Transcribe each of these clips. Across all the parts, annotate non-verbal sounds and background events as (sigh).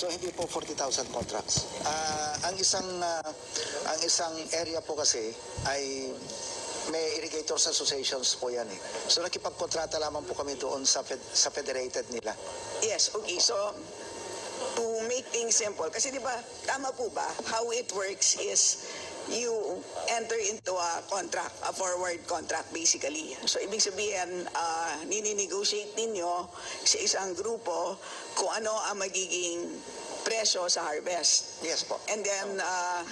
So hindi po 40,000 contracts. Ah, ang isang ah, ang isang area po kasi ay may irrigators associations po yan eh. So nakipagkontrata lamang po kami doon sa fed- sa federated nila. Yes, okay. So, to make things simple, kasi di ba, tama po ba, how it works is you enter into a contract, a forward contract basically. So, ibig sabihin, uh, nini-negotiate ninyo sa isang grupo kung ano ang magiging presyo sa harvest. Yes po. And then, uh,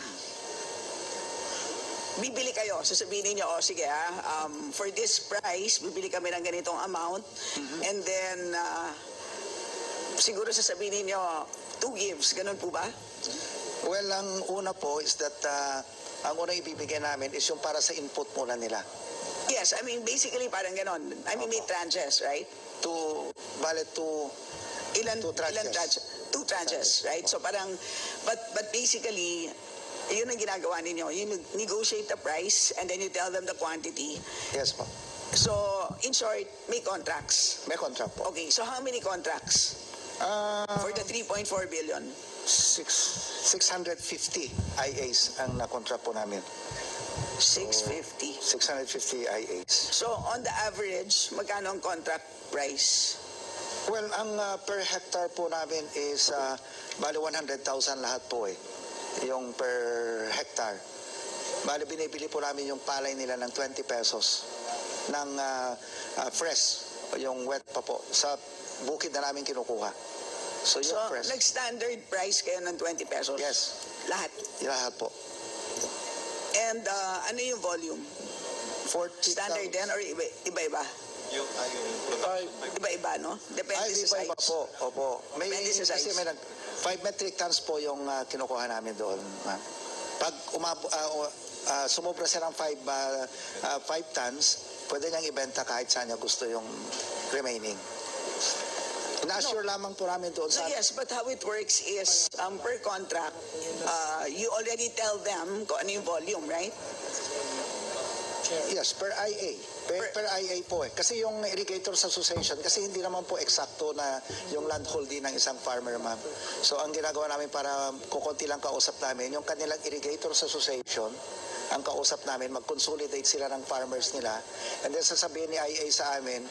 bibili kayo. Sasabihin niyo, oh, sige ah, um, for this price, bibili kami ng ganitong amount. And then, uh, siguro sasabihin niyo, two gives. Ganun po ba? Well, ang una po is that ah, ang una ibibigay namin is yung para sa input muna nila. Yes, I mean, basically parang ganon. I mean, may tranches, right? To, bale to, Ilan, Two tranches. ilan tranches? Two tranches, right? So parang, but, but basically, yun ang ginagawa ninyo. You negotiate the price and then you tell them the quantity. yes po. So, in short, may contracts. May contract po. Okay, so how many contracts Ah, for the 3.4 billion? six, 650 IAs ang na-contract po namin. 650. 650 IAs. So, on the average, magkano ang contract price? Well, ang ah, per hectare po namin is uh, bali 100,000 lahat po eh. Yung per hectare. Bali binibili po namin yung palay nila ng 20 pesos ng ah, ah, fresh, yung wet pa po. Sa bukid na namin kinukuha. So So, yung nag-standard price kayo ng 20 pesos? Yes, Lahat. yung lahat po. And uh, ano yung volume? 40,000. Standard din or iba- iba-iba? Yung, ah, yung Ay, Iba-iba, no? Depende Ay, sa ba iba size. po? Opo. May, Depende sa kasi size. may nag, 5 metric tons po yung ah, kinukuha namin doon. ma'am. Pag umabo, ah, o- ah, sumobra siya ng 5 tons, pwede niyang ibenta kahit saan niya gusto yung remaining. Na-assure lamang po namin doon sa... yes, but how it works is um, per contract, uh, you already tell them kung ano yung volume, right? Yes, per IA. Per, per IA po eh. Kasi yung Irrigators Association, kasi hindi naman po eksakto na yung land holding ng isang farmer, ma'am. So ang ginagawa namin para kukunti lang kausap namin, yung kanilang Irrigators Association, ang kausap namin, mag-consolidate sila ng farmers nila, and then sasabihin ni IA sa amin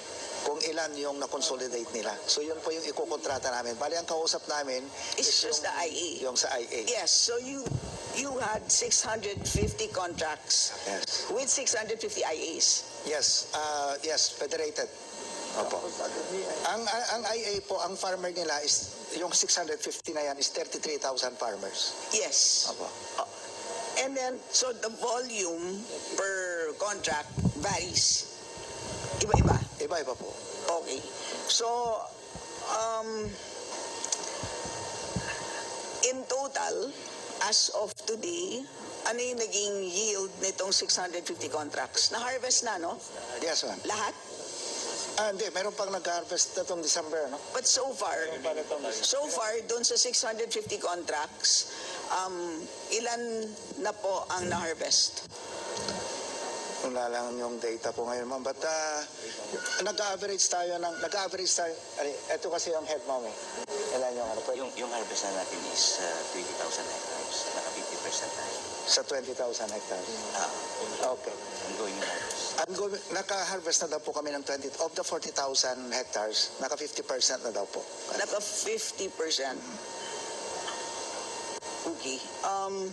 kung ilan yung na-consolidate nila. So yun po yung ikukontrata namin. Bali, ang kausap namin It's is just the yung, IA. yung sa IA. Yes, so you you had 650 contracts Yes. with 650 IAs. Yes, uh, yes, federated. Opo. Ang, ang, ang IA po, ang farmer nila is, yung 650 na yan is 33,000 farmers. Yes. Opo. And then, so the volume per contract varies. Iba-iba. Iba-iba po. Okay. So, um, in total, as of today, ano yung naging yield nitong 650 contracts? Na-harvest na, no? Yes, ma'am. Lahat? Ah, hindi, meron pang nag-harvest na itong December, no? But so far, so far, doon sa 650 contracts, um, ilan na po ang na-harvest? Wala lang yung data po ngayon, ma'am. But ah, nag-average tayo ng, nag-average tayo, ali, ito kasi yung head, ma'am, eh. Ilan yung ano, Yung, yung harvest na natin is uh, 20,000 hectares. Naka 50% tayo. sa 20,000 hectares. Ah, Okay. ongoing harvest. Ang go- naka-harvest na daw po kami ng 20, of the 40,000 hectares, naka 50% na daw po. Naka 50%. Okay. Um,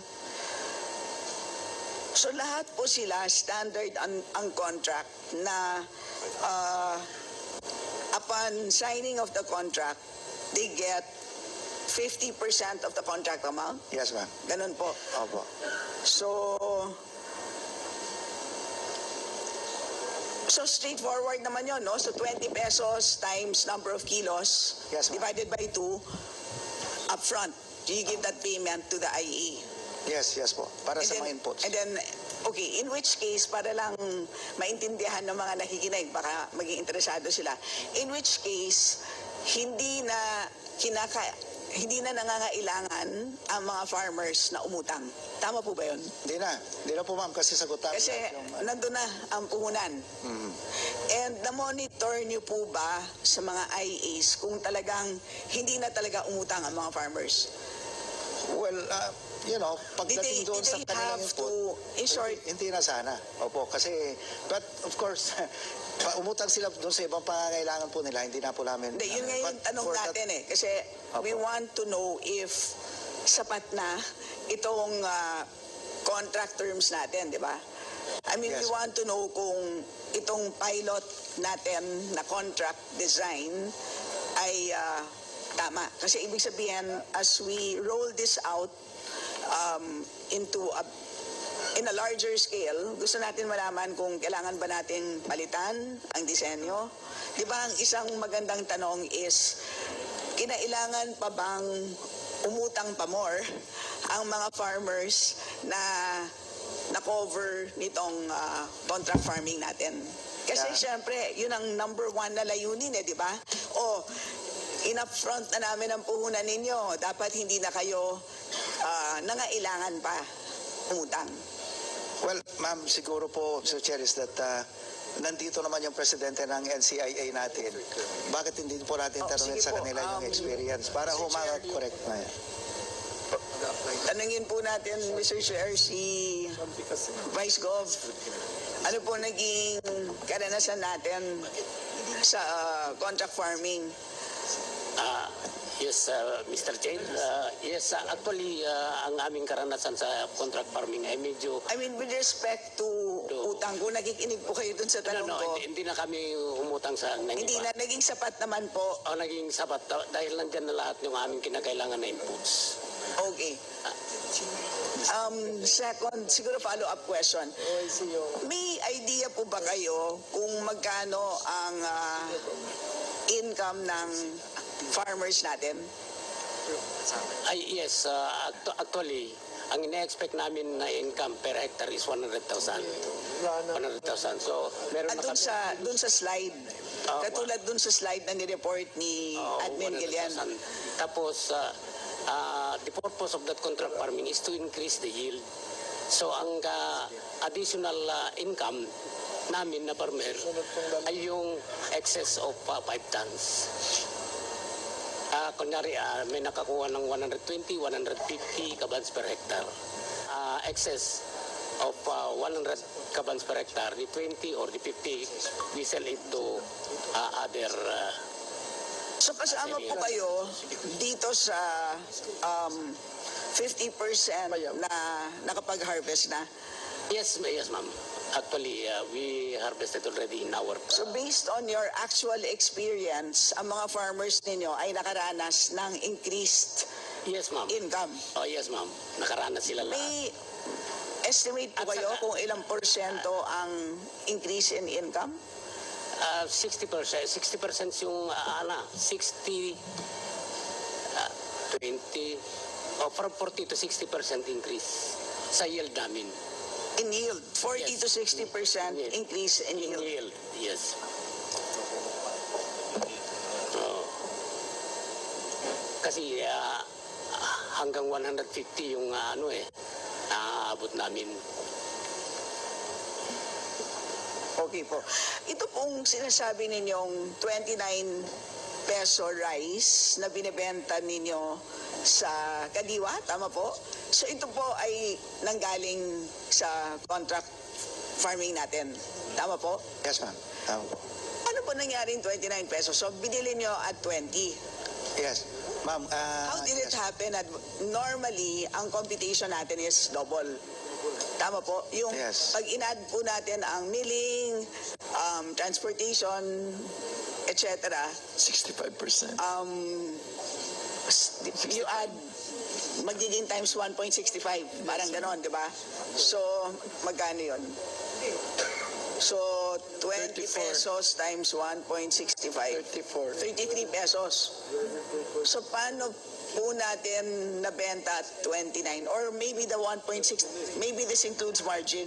so lahat po sila standard ang, ang contract na uh, upon signing of the contract, they get 50% of the contract amount. Yes, ma'am. Ganun po. Opo. So, so straightforward naman yun, no? So 20 pesos times number of kilos Yes, divided by 2 upfront. You give that payment to the IE. Yes, yes po. Para And sa then, mga inputs. and then, okay, in which case, para lang maintindihan ng mga nakikinig, baka maging interesado sila. In which case, hindi na kinaka hindi na nangangailangan ang mga farmers na umutang. Tama po ba yun? Hindi na. Hindi na po ma'am kasi sagutan. Kasi yung, nandun na ang puhunan. And na-monitor niyo po ba sa mga IAs kung talagang hindi na talaga umutang ang mga farmers? Well, uh, you know, pagdating doon sa kanilang input, to, in short, hindi, hindi na sana. Opo, kasi, but of course, (laughs) pa- umutang sila doon sa ibang pangangailangan po nila, hindi na po namin. Hindi, yun ano, nga yung tanong for that- natin eh. Kasi we Opo. want to know if sapat na itong ah, contract terms natin, di ba? I mean, we Yes. want to know kung itong pilot natin na contract design ay ah, tama. Kasi ibig sabihin, as we roll this out um, into a in a larger scale, gusto natin malaman kung kailangan ba nating palitan ang disenyo. Di ba ang isang magandang tanong is, kinailangan pa bang umutang pa more ang mga farmers na na-cover nitong ah, contract farming natin? Kasi Yeah. syempre, yun ang number one na layunin eh, di ba? O, in-upfront na namin ang puhunan ninyo. Dapat hindi na kayo ah, nangailangan pa umutang. Well, ma'am, siguro po, Sir Chair, is that uh, nandito naman yung presidente ng NCIA natin. Bakit hindi po natin Oh, tanungin sige sa kanila yung um, experience para Chair, correct na yan. Tanungin po natin, Mr. Chair, si Vice Gov. Ano po naging karanasan natin sa ah, contract farming? Ah, yes, uh, Mr. Chair. Uh, yes, uh, actually, uh, ang aming karanasan sa contract farming ay medyo... I mean, with respect to utang, kung nakikinig po kayo dun sa No, tanong no, ko, hindi, hindi na kami umutang sa ng hindi iba. na naging sapat naman po. O naging sapat da- dahil nandyan na lahat yung aming kinakailangan na inputs. Okay. Um, second, siguro follow-up question. May idea po ba kayo kung magkano ang ah, income ng farmers natin? Ay, yes, uh, actu- actually, ang ine-expect namin na income per hectare is 100,000. 100,000. So, meron At na dun kami... sa, dun sa slide, Ah, katulad dun sa slide na nireport ni Oo, Admin 100,000. Gillian. Tapos, uh, uh, the purpose of that contract farming is to increase the yield. So, ang uh, additional uh, income namin na farmer ay yung excess of uh, 5 tons. Ah, kunyari, ah, may nakakuha ng 120, 150 kabans per hectare. Ah, excess of ah, 100 kabans per hectare, the 20 or the 50, we sell it to ah, other ah, So kasama po kayo dito sa um, 50% na nakapag-harvest na. Yes, yes, ma'am. Actually, uh, we harvested already in our... So based on your actual experience, ang mga farmers ninyo ay nakaranas ng increased yes, ma'am. income. Oh, yes, ma'am. Nakaranas sila lahat. May estimate po At kayo saka- kung ilang porsyento ang increase in income? Uh, 60%. 60% yung, uh, ano, 60, uh, 20, oh, from 40 to 60% increase sa yield namin. In yield, 40 Yes. to 60% Yes. increase in In yield. yield, yes. Oh. Kasi ah, hanggang 150 yung ah, ano eh, naaabot namin. Okay po. Ito pong sinasabi ninyong 29 peso rice na binebenta ninyo sa Kadiwa, tama po? So ito po ay nanggaling sa contract farming natin. Tama po? Yes, ma'am. Tama po. Ano po nangyaring 29 pesos? So binili nyo at 20. Yes. Ma'am, uh, How did it yes. happen? At normally, ang computation natin is double. Tama po? Yung Yes. pag in-add po natin ang milling, um, transportation, etc. 65%. Um, you add magiging times 1.65. Parang ganon, di ba? So, magkano yun? So, 20 34. pesos times 1.65. 34. 33 pesos. So paano po natin nabenta at 29? Or maybe the 1.6, maybe this includes margin.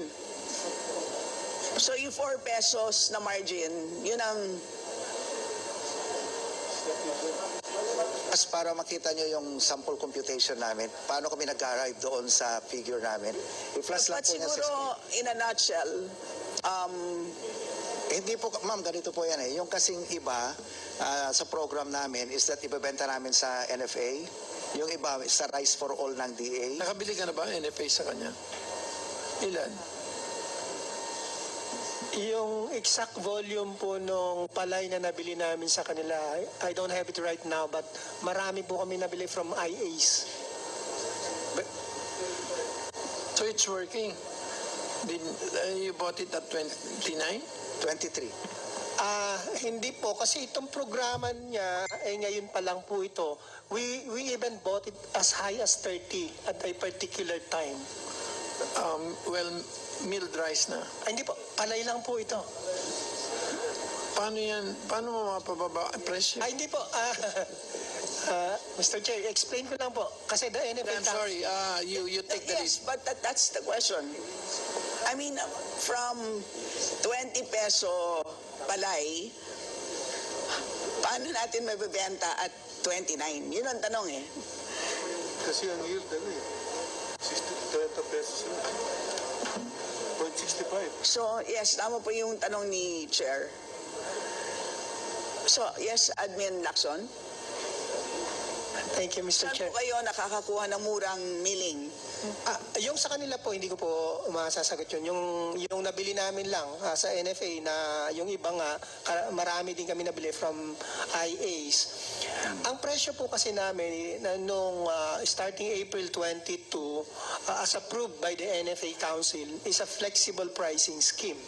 So yung 4 pesos na margin, yun ang, Mas para makita nyo yung sample computation namin, paano kami nag-arrive doon sa figure namin. I-flash lang but po niya siguro in a nutshell, um, Hindi po, ma'am, ganito po yan eh. Yung kasing iba ah, sa program namin is that ibebenta namin sa NFA. Yung iba is sa Rice for All ng DA. Nakabili ka na ba NFA sa kanya? Ilan? Yung exact volume po nung palay na nabili namin sa kanila, I don't have it right now, but marami po kami nabili from IAs. So it's working. Did, uh, you bought it at 29? 23. Ah, hindi po kasi itong programa niya ay ngayon pa lang po ito. We we even bought it as high as 30 at a particular time. Um, well, milled rice na. Ay, hindi po, palay lang po ito. Paano yan? Paano mo mapababa ang presyo? Ay, hindi po. Ah, (laughs) ah, Mr. Chair, explain ko lang po. Kasi the NFA I'm sorry, uh, you, you take the. Yes, but that, that's the question. I mean, from 20 peso palay, paano natin mabibenta at 29? Yun ang tanong eh. Kasi ang yield, ano eh, 60, 30 pesos na. 0.65. So, yes, tama po yung tanong ni Chair. So, yes, Admin Lacson, Thank you, Mr. saan Chair. po kayo nakakakuha ng murang milling? Ah, yung sa kanila po, hindi ko po masasagot yun. Yung, yung nabili namin lang ah, sa NFA na yung iba nga, marami din kami nabili from IAs. Ang presyo po kasi namin na nung ah, starting April 22, ah, as approved by the NFA Council, is a flexible pricing scheme.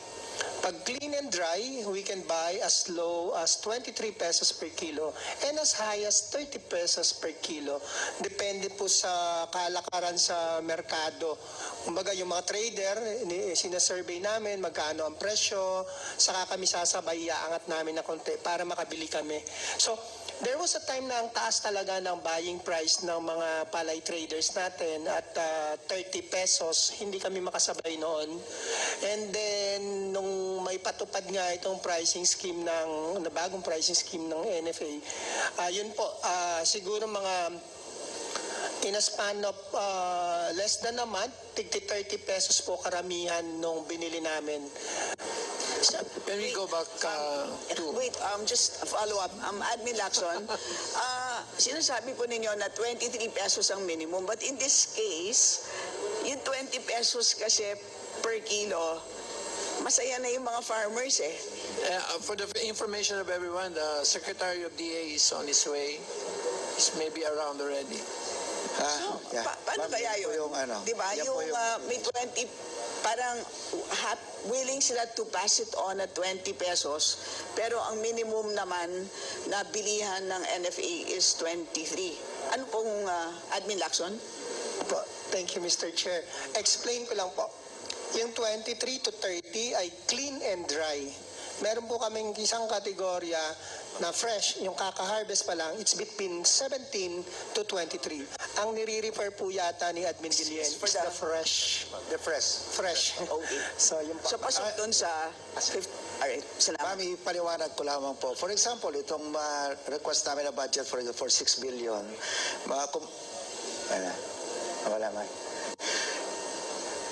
Pag clean and dry, we can buy as low as 23 pesos per kilo and as high as 30 pesos per kilo. Depende po sa kalakaran sa merkado. Kumbaga yung mga trader, sinasurvey namin magkano ang presyo, saka kami sasabay, aangat namin na konti para makabili kami. So, There was a time na ang taas talaga ng buying price ng mga palay traders natin at ah, 30 pesos, hindi kami makasabay noon. And then, nung may patupad nga itong pricing scheme ng, na bagong pricing scheme ng NFA, ah, yun po, ah, siguro mga in a span of ah, less than a month, tigti 30 pesos po karamihan nung binili namin. Can we go back uh, to... Wait, um, just a follow-up. Um, Admin Lacson, ah, (laughs) sinasabi po ninyo na 23 pesos ang minimum, but in this case, yung 20 pesos kasi per kilo, masaya na yung mga farmers eh. Uh, for the information of everyone, the Secretary of DA is on his way. He's maybe around already. Ah, yeah. Pa- paano Ma'am, kaya yun? Yung, ano, Di ba? Yung, yung- ah, may 20, parang hap, willing sila to pass it on at 20 pesos, pero ang minimum naman na bilihan ng NFA is 23. Ano pong ah, Admin Lacson? Po, thank you, Mr. Chair. Explain ko lang po. Yung 23 to 30 ay clean and dry. Meron po kaming isang kategorya na fresh, yung kaka-harvest pa lang, it's between 17 to 23. Ang nire-refer po yata ni Admin Guillen is the the- fresh. The fresh. Fresh. Okay. (laughs) so, yung So pasok doon sa 50. Alright, salamat. Mami, paliwanag ko lamang po. For example, itong uh, request namin na budget for, for 6 billion, mga kum... Wala. Wala man.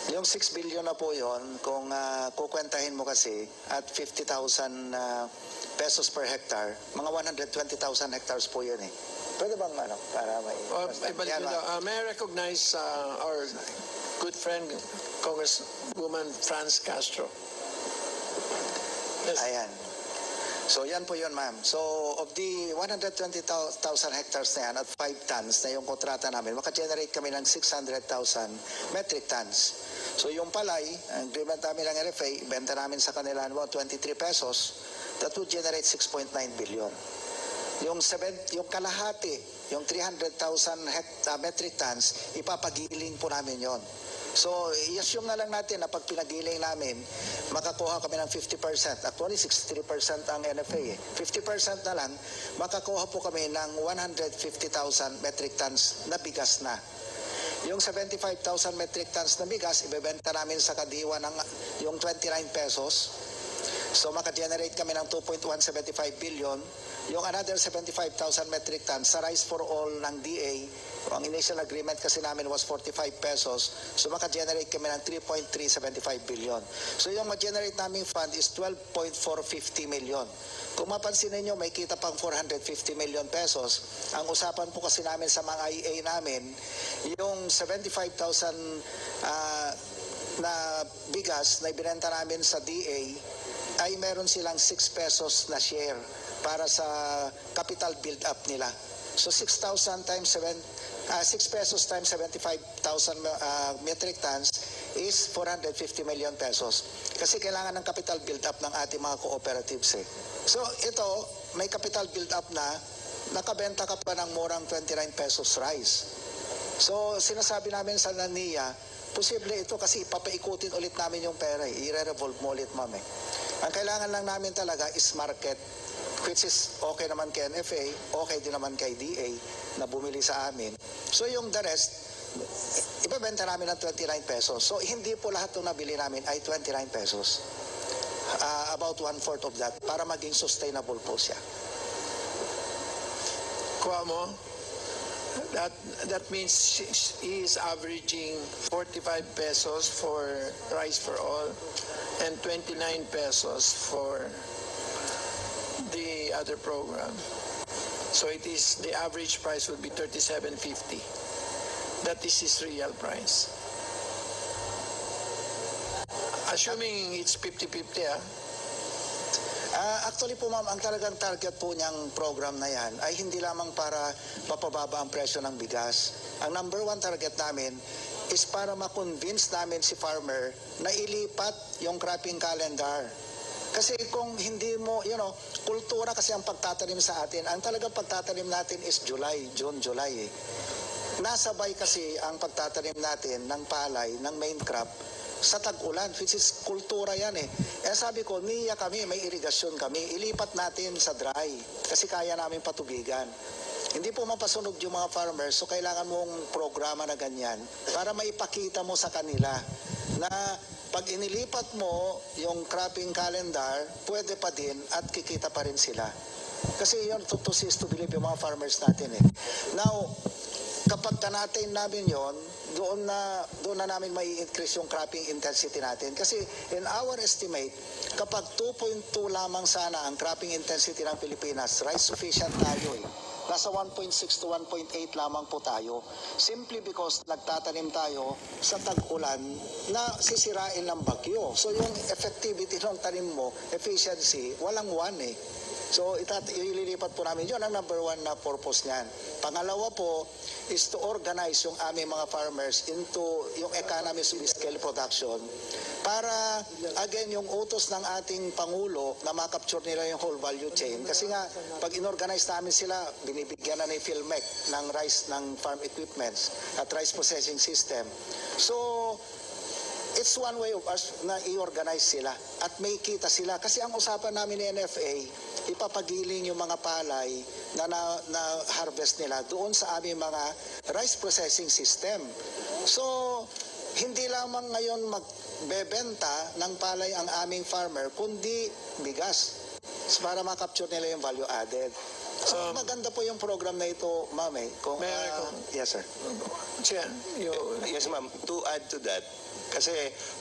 Yung 6 billion na po yon kung uh, kukwentahin mo kasi at 50,000 uh, pesos per hectare, mga 120,000 hectares po yun eh. Pwede bang ano, para may... Uh, ibalik Yan. Uh, may I recognize uh, our good friend, Congresswoman Franz Castro. Yes. Ayan. So yan po yun, ma'am. So of the 120,000 hectares na yan at 5 tons na yung kontrata namin, makagenerate kami ng 600,000 metric tons. So yung palay, ang agreement namin ng RFA, benta namin sa kanila about 23 pesos, that would generate 6.9 billion. Yung, seven, yung kalahati, yung 300,000 hect- uh, metric tons, ipapagiling po namin yon. So, i-assume na lang natin na pag pinagiling namin, makakuha kami ng 50%. Actually, 63% ang NFA eh. 50% na lang, makakuha po kami ng 150,000 metric tons na bigas na. Yung 75,000 metric tons na bigas, ibebenta namin sa kadiwa ng yung 29 pesos. So maka-generate kami ng 2.175 billion. Yung another 75,000 metric tons sa Rice for All ng DA, Ang initial agreement kasi namin was 45 pesos. So maka-generate kami ng 3.375 billion. So yung ma-generate naming fund is 12.450 million. Kung mapansin ninyo, may kita pang 450 million pesos. Ang usapan po kasi namin sa mga IA namin, yung 75,000 ah, na bigas na ibinenta namin sa DA ay meron silang 6 pesos na share para sa capital build up nila. So 6,000 times 7 ah, 6 pesos times 75,000 ah, metric tons is 450 million pesos. Kasi kailangan ng capital build up ng ating mga cooperatives eh. So ito, may capital build up na nakabenta ka pa ng murang 29 pesos rice. So, sinasabi namin sa NANIA, posible ito kasi papaikutin ulit namin yung pera. eh. I-revolve mo ulit, ma'am. eh. Ang kailangan lang namin talaga is market, which is okay naman kay NFA, okay din naman kay DA na bumili sa amin. So, yung the rest, ibebenta namin ng 29 pesos. So, hindi po lahat ng nabili namin ay 29 pesos. Ah, about one-fourth of that para maging sustainable po siya. Kuha mo? That, that means he is averaging 45 pesos for rice for all and 29 pesos for other program. So it is, the average price would be 37.50. That is his real price. Assuming it's 50-50 ah. Ah, actually po ma'am, ang talagang target po niyang program na yan ay hindi lamang para mapababa ang presyo ng bigas. Ang number one target namin is para ma-convince namin si farmer na ilipat yung cropping calendar. Kasi kung hindi mo, you know, kultura kasi ang pagtatanim sa atin. Ang talagang pagtatanim natin is July, June, July eh. Nasabay kasi ang pagtatanim natin ng palay, ng main crop, sa tag-ulan, which is kultura yan eh. Eh sabi ko, niya kami, may irigasyon kami, ilipat natin sa dry, kasi kaya namin patubigan. Hindi po mapasunog yung mga farmers, so kailangan mong programa na ganyan para maipakita mo sa kanila na pag inilipat mo yung cropping calendar, pwede pa din at kikita pa rin sila. Kasi yun, to, to is to believe yung mga farmers natin eh. Now, kapag ka-natin namin yon doon na doon na namin may increase yung cropping intensity natin kasi in our estimate kapag 2.2 lamang sana ang cropping intensity ng Pilipinas rice sufficient tayo eh nasa 1.6 to 1.8 lamang po tayo simply because nagtatanim tayo sa tag-ulan na sisirain ng bagyo. So yung effectivity ng tanim mo efficiency walang one eh So itat ililipat po namin. Yun ang number one na purpose niyan. Pangalawa po is to organize yung aming mga farmers into yung economies of scale production para again yung utos ng ating Pangulo na makapture nila yung whole value chain. Kasi nga pag inorganize namin sila, binibigyan na ni PhilMec ng rice ng farm equipments at rice processing system. So it's one way of us na i-organize sila at may kita sila. Kasi ang usapan namin ni NFA, ipapagiling yung mga palay na, na, na nila doon sa aming mga rice processing system. So, hindi lamang ngayon magbebenta ng palay ang aming farmer, kundi bigas para makapture nila yung value added. So, Um, maganda po yung program na ito, ma'am eh. Kung, May comment? yes, sir. Chair, you, Yes, ma'am. To add to that, kasi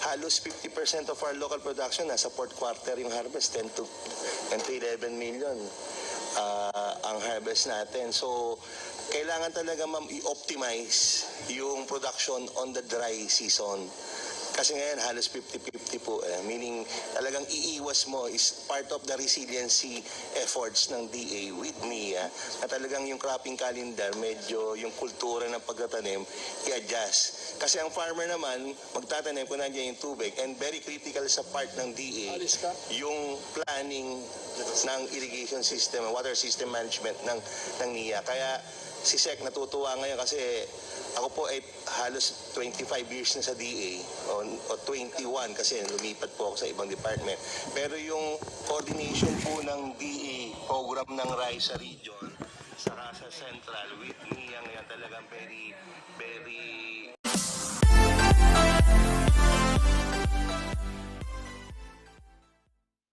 halos 50% of our local production nasa fourth quarter yung harvest, 10 to, 10 to 11 million ah, ang harvest natin. So, kailangan talaga ma'am i-optimize yung production on the dry season. Kasi ngayon halos 50-50 po eh. Meaning talagang iiwas mo is part of the resiliency efforts ng DA with NIA na talagang yung cropping calendar medyo yung kultura ng pagtatanim i-adjust. Kasi ang farmer naman magtatanim kung nandiyan yung tubig and very critical sa part ng DA yung planning ng irrigation system, water system management ng, ng NIA. Kaya si SEC natutuwa ngayon kasi ako po ay halos 25 years na sa DA o, o 21 kasi lumipat po ako sa ibang department. Pero yung coordination po ng DA program ng RISE sa region saka sa Central with NIA ngayon talagang very very